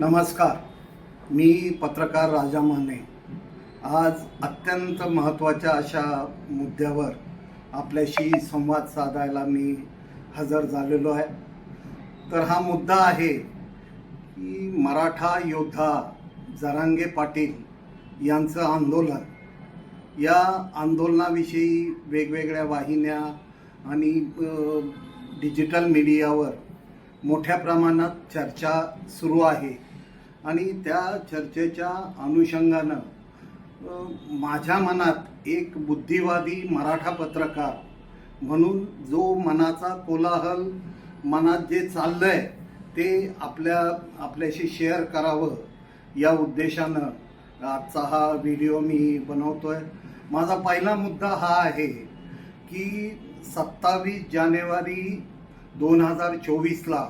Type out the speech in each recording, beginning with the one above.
नमस्कार. मी पत्रकार राजा माने. आज अत्यंत महत्त्वाच्या अशा मुद्द्यावर आपल्याशी संवाद साधायला मी हजर झालेलो आहे. तर हा मुद्दा आहे की मराठा योद्धा जरांगे पाटील यांचं आंदोलन. या आंदोलनाविषयी वेगवेगळ्या वाहिन्या आणि डिजिटल मीडियावर मोठ्या प्रमाणात चर्चा सुरू आहे. आणि त्या चर्चेच्या अनुषंगानं माझ्या मनात एक बुद्धिवादी मराठा पत्रकार म्हणून जो मनाचा कोलाहल मनात जे चाललंय ते आपल्या आपल्याशी शेअर करावं या उद्देशानं आजचा हा व्हिडिओ मी बनवतोय. माझा पहिला मुद्दा हा आहे की सत्तावीस जानेवारी दोन हजार चोवीसला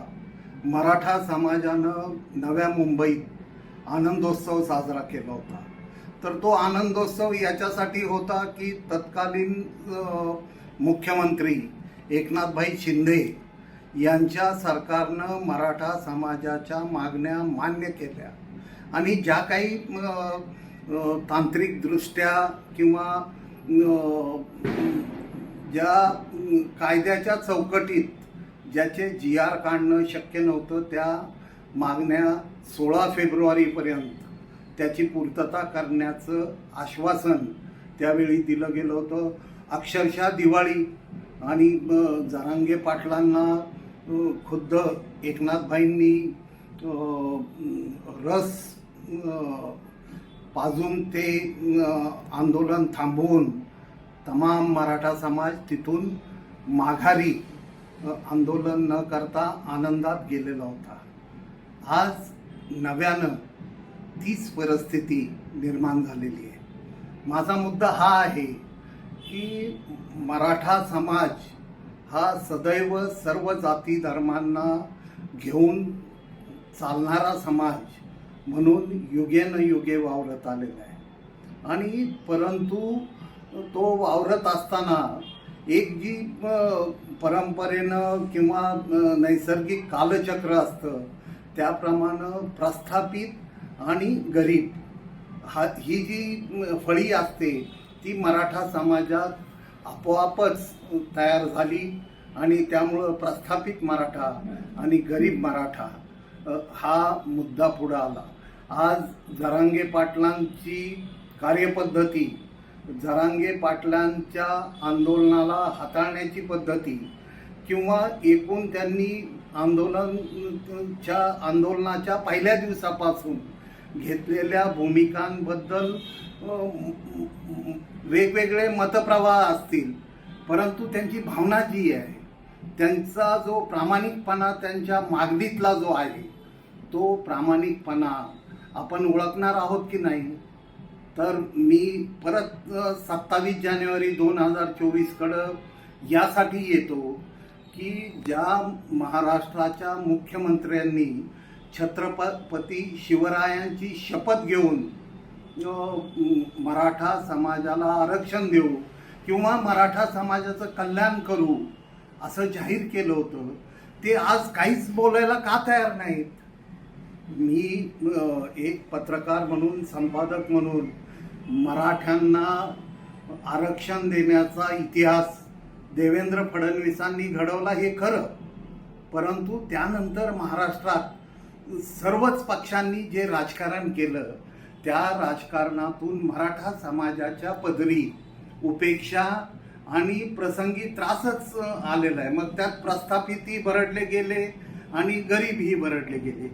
मराठा समाजानं नव्या मुंबईत आनंदोत्सव साजरा केला होता. तर तो आनंदोत्सव याच्यासाठी होता की तत्कालीन मुख्यमंत्री एकनाथभाई शिंदे यांच्या सरकारनं मराठा समाजाच्या मागण्या मान्य केल्या. आणि ज्या काही तांत्रिकदृष्ट्या किंवा ज्या कायद्याच्या चौकटीत ज्याचे जी आर काढणं शक्य नव्हतं त्या मागण्या सोळा फेब्रुवारीपर्यंत त्याची पूर्तता करण्याचं आश्वासन त्यावेळी दिलं गेलं होतं. अक्षरशः दिवाळी आणि जरांगे पाटलांना खुद्द एकनाथभाईंनी रस पाजून ते आंदोलन थांबवून तमाम मराठा समाज तिथून माघारी आंदोलन न करता आनंदात गेलेला होता. आज नव्यानं तीच परिस्थिती निर्माण झालेली आहे. माझा मुद्दा हा आहे की मराठा समाज हा सदैव सर्व जाती धर्मांना घेऊन चालणारा समाज म्हणून युगेन युगे वावरत आलेला आहे. आणि परंतु तो वावरत असताना एक जी परंपरेनं किंवा नैसर्गिक कालचक्र असतं त्याप्रमाणे प्रस्थापित आणि गरीब. हा ही जी फळी असते ती मराठा समाजात आपोआपच तयार झाली आणि त्यामुळं प्रस्थापित मराठा आणि गरीब मराठा हा मुद्दा पुढं आला. आज जरांगे पाटलांची कार्यपद्धती जरांगे पाटलांच्या आंदोलनाला हाताळण्याची पद्धती किंवा एकूण त्यांनी आंदोलनच्या आंदोलनाच्या पहिल्या दिवसापासून घेतलेल्या भूमिकांबद्दल वेगवेगळे मतप्रवाह असतील परंतु त्यांची भावना जी आहे त्यांचा जो प्रामाणिकपणा त्यांच्या मागणीतला जो आहे तो प्रामाणिकपणा आपण ओळखणार आहोत की नाही? तर मी परत सत्तावीस जानेवारी दोन हजार चोवीसकडं यासाठी येतो की ज्या महाराष्ट्राच्या मुख्यमंत्र्यांनी छत्रपती शिवरायांची शपथ घेऊन मराठा समाजाला आरक्षण देऊ किंवा मराठा समाजाचं कल्याण करू असं जाहीर केलं होतं ते आज काहीच बोलायला का तयार नाहीत? मी एक पत्रकार म्हणून संपादक म्हणून मराठ्यांना आरक्षण देण्याचा इतिहास देवेंद्र फडणवीसांनी घडवला हे खरं. परंतु त्यानंतर महाराष्ट्रात सर्वच पक्षांनी जे राजकारण केलं त्या राजकारणातून मराठा समाजाच्या पदरी उपेक्षा आणि प्रसंगी त्रासच आलेला आहे. मग त्यात प्रस्थापितही बरडले गेले आणि गरीबही बरडले गेले.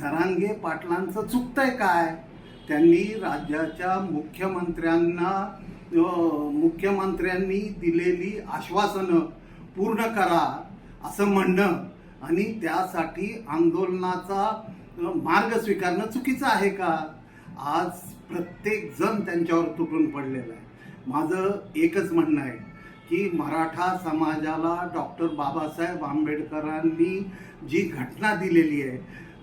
झरांगे पाटलांचं चुकतंय काय? त्यांनी राज्याच्या मुख्यमंत्र्यांना मुख्यमंत्र्यांनी दिलेली आश्वासनं पूर्ण करा असं म्हणणं आणि त्यासाठी आंदोलनाचा मार्ग स्वीकारणं चुकीचं आहे का? आज प्रत्येक जण त्यांच्यावर तुटून पडलेला आहे. माझं एकच म्हणणं आहे की मराठा समाजाला डॉक्टर बाबासाहेब आंबेडकरांनी जी घटना दिलेली आहे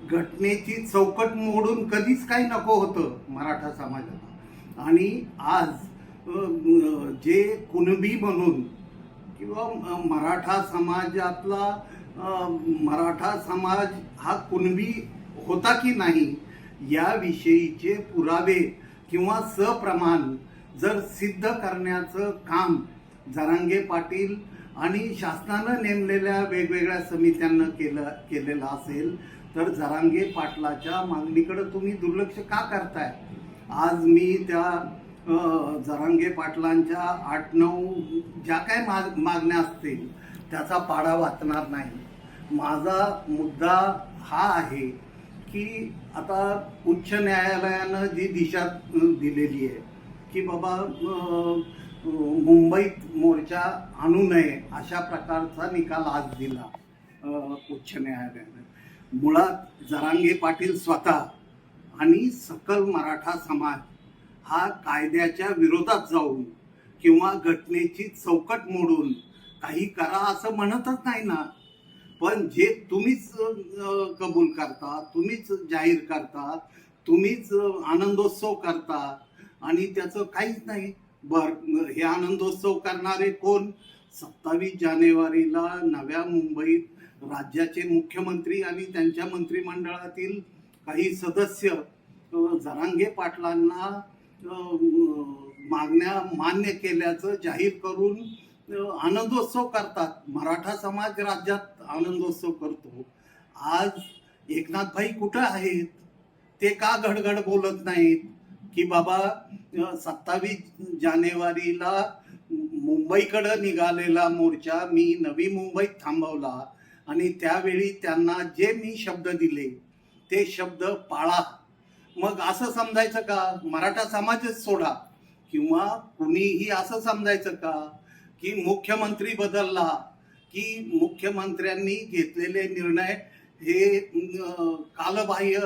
घटनेची चौकट मोडून कधीच काही नको होतं मराठा समाजाला. आणि आज जे कुणबी म्हणून किंवा मराठा समाजातला मराठा समाज हा कुणबी होता की नाही याविषयीचे पुरावे किंवा सप्रमाण जर सिद्ध करण्याचं काम जरांगे पाटील आणि शासनानं नेमलेल्या वेगवेगळ्या समित्यांना केलं केलेलं असेल तर जरांगे पाटलाच्या मागणीकडे तुम्ही दुर्लक्ष का करताय? आज मी त्या जरांगे पाटलांच्या आठ नऊ ज्या काय माग मागण्या असतील त्याचा पाडा वाचणार नाही. माझा मुद्दा हा आहे की आता उच्च न्यायालयानं जी दिशा दिलेली आहे की बाबा मुंबईत मोर्चा आणू नये अशा प्रकारचा निकाल आज दिला उच्च न्यायालयानं. मुळात जरांगे पाटील स्वतः आणि सकल मराठा समाज हा कायद्याच्या विरोधात जाऊन किंवा घटनेची चौकट मोडून काही करा असं म्हणतच नाही ना. पण जे तुम्हीच कबूल करता तुम्हीच जाहीर करता तुम्हीच आनंदोत्सव करता आणि त्याचं काहीच नाही. बर हे आनंदोत्सव करणारे कोण? सत्तावीस जानेवारीला नव्या मुंबईत राज्याचे मुख्यमंत्री आणि त्यांच्या मंत्रिमंडळातील काही सदस्य जरांगे पाटलांना मागण्या मान्य केल्याचं जाहीर करून आनंदोत्सव करतात. मराठा समाज राज्यात आनंदोत्सव करतो. आज एकनाथभाई कुठं आहेत? ते का घडघड बोलत नाहीत? की बाबा सत्तावीस जानेवारीला मुंबईकडं निघालेला मोर्चा मी नवी मुंबईत थांबवला. आणि त्यावेळी त्यांना जे मी शब्द दिले ते शब्द पाळा. मग असं समजायचं का? मराठा समाजच सोडा. किंवा कुणीही असं समजायचं का? की मुख्यमंत्री बदलला की मुख्यमंत्र्यांनी घेतलेले निर्णय हे कालबाह्य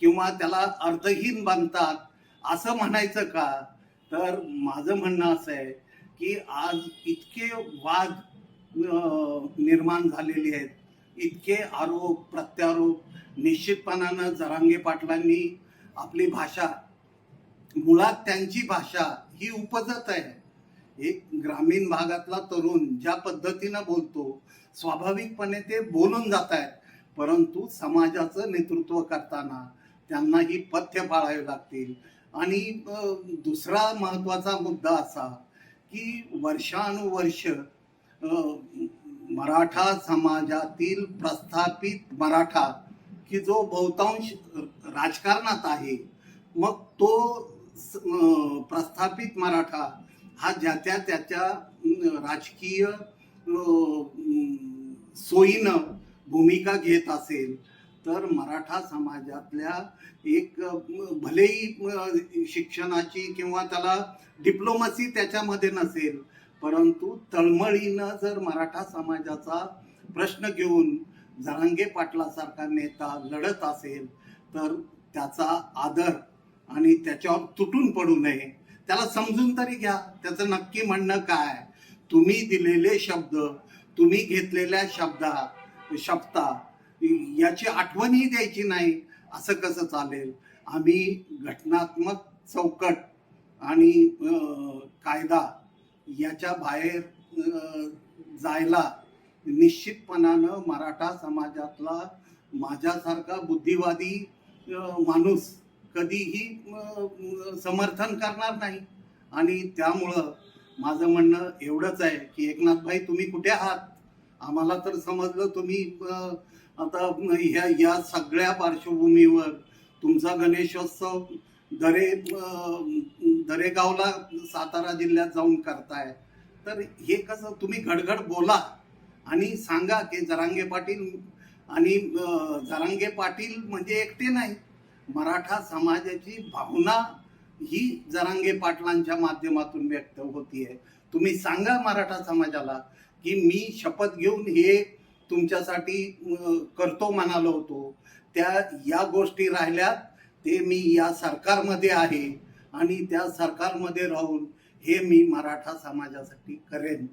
किंवा त्याला अर्थहीन बनतात असं म्हणायचं का? तर माझं म्हणणं असं आहे की आज इतके वाद निर्माण झालेले आहेत. इतके आरोप प्रत्यारोप निश्चितपणानं जरांगे पाटलांनी आपली भाषा मुळात त्यांची भाषा ही उपजत आहे. एक ग्रामीण भागातला तरुण ज्या पद्धतीनं बोलतो स्वाभाविकपणे ते बोलून जात आहेत. परंतु समाजाचं नेतृत्व करताना त्यांना ही पथ्य पाळावी लागतील. आणि दुसरा महत्त्वाचा मुद्दा असा की वर्षानुवर्ष मराठा समाजातील प्रस्थापित मराठा की जो बहुतांश राजकारणात आहे मग तो स- प्रस्थापित मराठा हा ज्या त्या त्याच्या राजकीय सोयीनं भूमिका घेत असेल तर मराठा समाजातल्या एक भलेही शिक्षणाची किंवा त्याला डिप्लोमसी त्याच्यामध्ये नसेल परंतु तळमळीनं जर मराठा समाजाचा प्रश्न घेऊन जरांगे पाटलासारखा नेता लढत असेल तर त्याचा आदर आणि त्याच्यावर तुटून पडू नये. त्याला समजून तरी घ्या. त्याचं नक्की म्हणणं काय? तुम्ही दिलेले शब्द तुम्ही घेतलेल्या शब्दा शब्दा याची आठवणही द्यायची नाही. असं कसं चालेल? आम्ही घटनात्मक चौकट आणि कायदा याच्या बाहेर जायला निश्चितपणानं मराठा समाजातला माझ्यासारखा बुद्धिवादी माणूस कधीही समर्थन करणार नाही. आणि त्यामुळं माझं म्हणणं एवढंच आहे की एकनाथभाई तुम्ही कुठे आहात? आम्हाला तर समजलं तुम्ही आता ह्या या सगळ्या पार्श्वभूमीवर तुमचा गणेशोत्सव दरे दरेगावला सातारा जिल्ह्यात जाऊन करताय. तर हे कसं तुम्ही घडघड बोला आणि सांगा की जरांगे पाटील आणि जरांगे पाटील म्हणजे एकटे नाही. मराठा समाजाची भावना ही जरांगे पाटलांच्या माध्यमातून व्यक्त होतीये. तुम्ही सांगा मराठा समाजाला की मी शपथ घेऊन हे तुमच्यासाठी करतो म्हणालो होतो. त्या या गोष्टी राहिल्यात. ते मी या सरकारमध्ये आहे आणि त्या सरकारमध्ये राहून हे मी मराठा समाजासाठी करेन.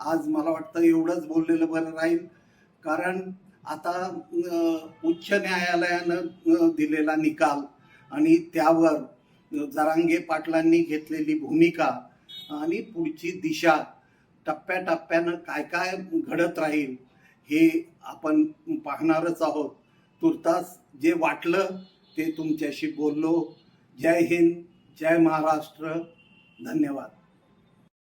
आज मला वाटतं एवढंच बोललेलं बरं राहील. कारण आता उच्च न्यायालयानं दिलेला निकाल आणि त्यावर जरांगे पाटलांनी घेतलेली भूमिका आणि पुढची दिशा टप्प्याटप्प्यानं काय काय घडत राहील हे आपण पाहणारच आहोत. तुर्तास जे वाटलं ते तुमच्याशी बोललो. जय हिंद जय महाराष्ट्र. धन्यवाद.